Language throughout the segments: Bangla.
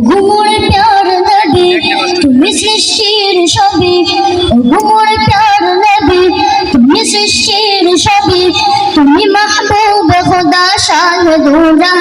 ঘুমোর প্যার নবী তুমি সৃষ্টির সবই ঘুমোর প্যার নবী তুমি সৃষ্টির সবই তুমি মাহবুব, খোদা, শাহ দোরা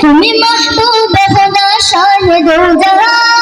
তুমি মাহবুব খোদা শান দো জাহান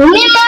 你 네.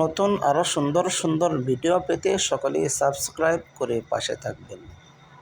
নতুন আরও সুন্দর সুন্দর ভিডিও পেতে সকলেই সাবস্ক্রাইব করে পাশে থাকবেন।